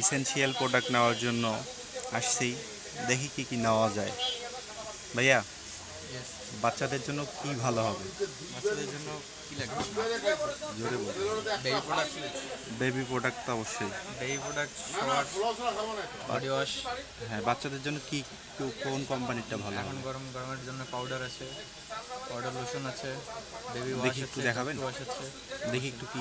Essential product নেওয়ার জন্য আসছি। দেখি কি কি নেওয়া যায়। ভাইয়া বাচ্চাদের জন্য কি ভালো হবে? বাচ্চাদের জন্য কি লাগবে? জোরে বেবি প্রোডাক্ট বেবি প্রোডাক্ট তো অবশ্যই। বেবি প্রোডাক্ট বডি ওয়াশ হ্যাঁ বাচ্চাদের জন্য কি কোন কোম্পানিটা ভালো এখন গরম গরমের জন্য পাউডার আছে পাউডার লোশন আছে বেবি ওয়াশ দেখি একটু আছে দেখাবেন? দেখি একটু কি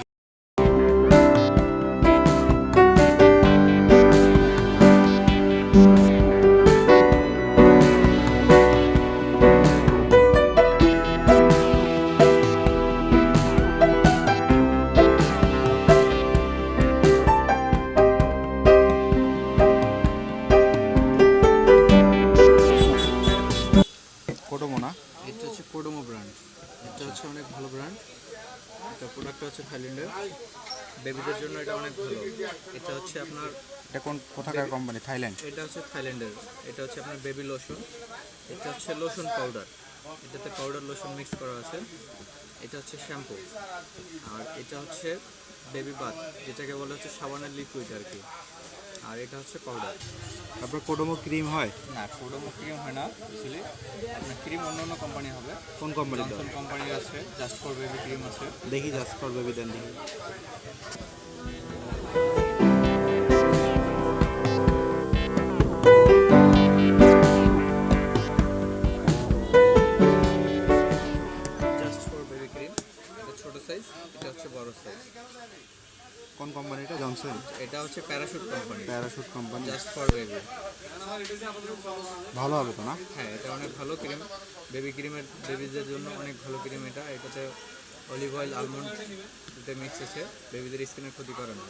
এটা হচ্ছে কোডোমো ব্র্যান্ড এটা হচ্ছে অনেক ভালো ব্র্যান্ড এটা প্রোডাক্টটা হচ্ছে থাইল্যান্ডের বেবিদের জন্য এটা অনেক ভালো। এটা হচ্ছে আপনার এটা কোন কোথাকার কোম্পানি থাইল্যান্ড এটা হচ্ছে থাইল্যান্ডের এটা হচ্ছে আপনার বেবি লোশন এটা হচ্ছে লোশন পাউডার এটাতে পাউডার লোশন মিক্স করা আছে। এটা হচ্ছে শ্যাম্পু আর এটা হচ্ছে বেবি বাথ যেটাকে বলা হচ্ছে সাবানের লিকুইড আর কি। আর এটা হচ্ছে পাউডার তারপর কোটোমো ক্রিম হয়? না কোডোমো ক্রিম হয় না অ্যাকচুয়ালি আপনার ক্রিম অন্য অন্য কোম্পানি হবে। কোন কোম্পানি জনসন কোম্পানির আছে জাস্ট ফর বেবি ক্রিম আছে। দেখি জাস্ট ফর বেবি দেন দেখি। জাস্ট ফর বেবি ক্রিম এটা ছোট সাইজ এটা হচ্ছে বড় সাইজ কোন কোম্পানিটা? জনসন এটা হচ্ছে Parachute company Parachute company just for baby ভালো হবে তো না? হ্যাঁ এটা অনেক ভালো ক্রিম বেবি ক্রিমের বেবিদের জন্য অনেক ভালো ক্রিম এটা। এটাতে অলিভ অয়েল আলমন্ড এটা মিক্স আছে। বেবিদের স্কিনের ক্ষতি করে না।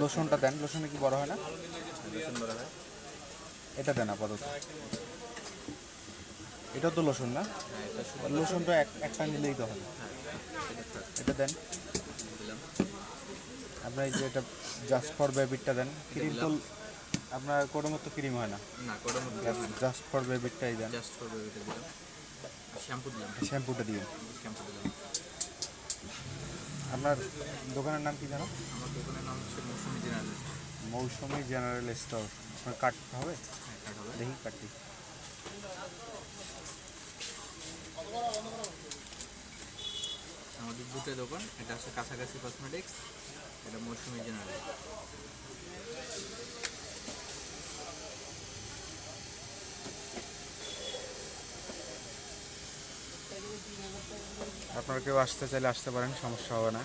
লোশনটা দেন। লোশনে কি বড় হয় না? লোশন বলা হয়। এটা দেন আপাতত। এটা তো লোশন না? এক একটা নিলেই তো হবে। এটা দেন। আপনার এই যে এটা জাস্ট ফর বেবিটটা দেন। ক্রিম তো আপনার কোনো মতো ক্রিম হয় না। জাস্ট ফর বেবিটটাই দেন। জাস্ট ফর বেবিটা দিলাম। শ্যাম্পু দিলাম। শ্যাম্পুটা দিয়ে শ্যাম্পু দিলাম। আপনার দোকানের নাম কি জানো? আমার দোকানের নাম হচ্ছে Mousumi general Mousumi general store আপনার কাট হবে? হ্যাঁ হবে। দেখি কাটটি আমাদের দুটো দোকান, এটা হচ্ছে কাছাকাছি কসমেটিক্স এটা মৌসুমি জেনারেল আপনারা কেউ আসতে চাইলে আসতে পারেন, সমস্যা হবে না।